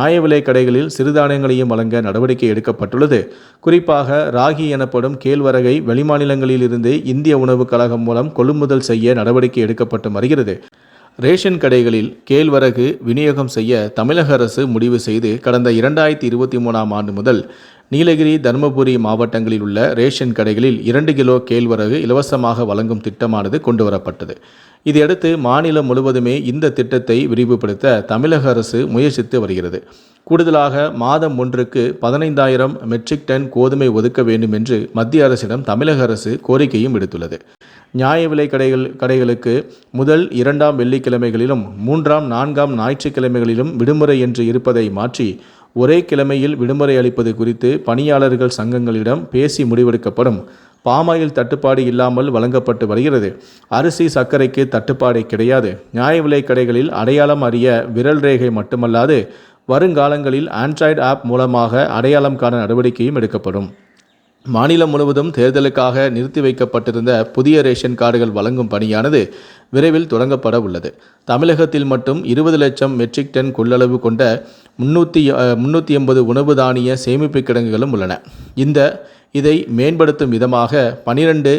நியாய விலை கடைகளில் சிறுதானியங்களையும் வழங்க நடவடிக்கை எடுக்கப்பட்டுள்ளது. குறிப்பாக ராகி எனப்படும் கேழ்வரகை வெளிமாநிலங்களிலிருந்து இந்திய உணவுக் கழகம் மூலம் கொள்முதல் செய்ய நடவடிக்கை எடுக்கப்பட்டு வருகிறது. ரேஷன் கடைகளில் கேழ்வரகு விநியோகம் செய்ய தமிழக அரசு முடிவு செய்து கடந்த இரண்டாயிரத்தி இருபத்தி மூணாம் ஆண்டு முதல் நீலகிரி தருமபுரி மாவட்டங்களில் உள்ள ரேஷன் கடைகளில் இரண்டு கிலோ கேழ்வரகு இலவசமாக வழங்கும் திட்டமானது கொண்டு வரப்பட்டது இதையடுத்து மாநிலம் முழுவதுமே இந்த திட்டத்தை விரிவுபடுத்த தமிழக அரசு முயற்சித்து வருகிறது. கூடுதலாக மாதம் ஒன்றுக்கு பதினைந்தாயிரம் மெட்ரிக் டன் கோதுமை ஒதுக்க வேண்டும் என்று மத்திய அரசிடம் தமிழக அரசு கோரிக்கையும் விடுத்துள்ளது. நியாய விலை கடைகள் கடைகளுக்கு முதல் இரண்டாம் வெள்ளிக்கிழமைகளிலும் மூன்றாம் நான்காம் ஞாயிற்றுக்கிழமைகளிலும் விடுமுறை என்று இருப்பதை மாற்றி ஒரே கிழமையில் விடுமுறை அளிப்பது குறித்து பணியாளர்கள் சங்கங்களிடம் பேசி முடிவெடுக்கப்படும். பாமாயில் தட்டுப்பாடு இல்லாமல் வழங்கப்பட்டு வருகிறது. அரிசி சர்க்கரைக்கு தட்டுப்பாடு கிடையாது. நியாய விலை கடைகளில் அடையாளம் அறிய விரல் ரேகை மட்டுமல்லாது வருங்காலங்களில் ஆண்ட்ராய்டு ஆப் மூலமாக அடையாளம் காண நடவடிக்கையும் எடுக்கப்படும். மாநிலம் முழுவதும் தேர்தலுக்காக நிறுத்தி வைக்கப்பட்டிருந்த புதிய ரேஷன் கார்டுகள் வழங்கும் பணியானது விரைவில் தொடங்கப்பட உள்ளது. தமிழகத்தில் மட்டும் இருபது லட்சம் மெட்ரிக் டன் கொள்ளளவு கொண்ட முன்னூற்றி முன்னூற்றி எண்பது உணவு தானிய சேமிப்பு கிடங்குகளும் உள்ளன. இந்த இதை மேம்படுத்தும் விதமாக பனிரெண்டு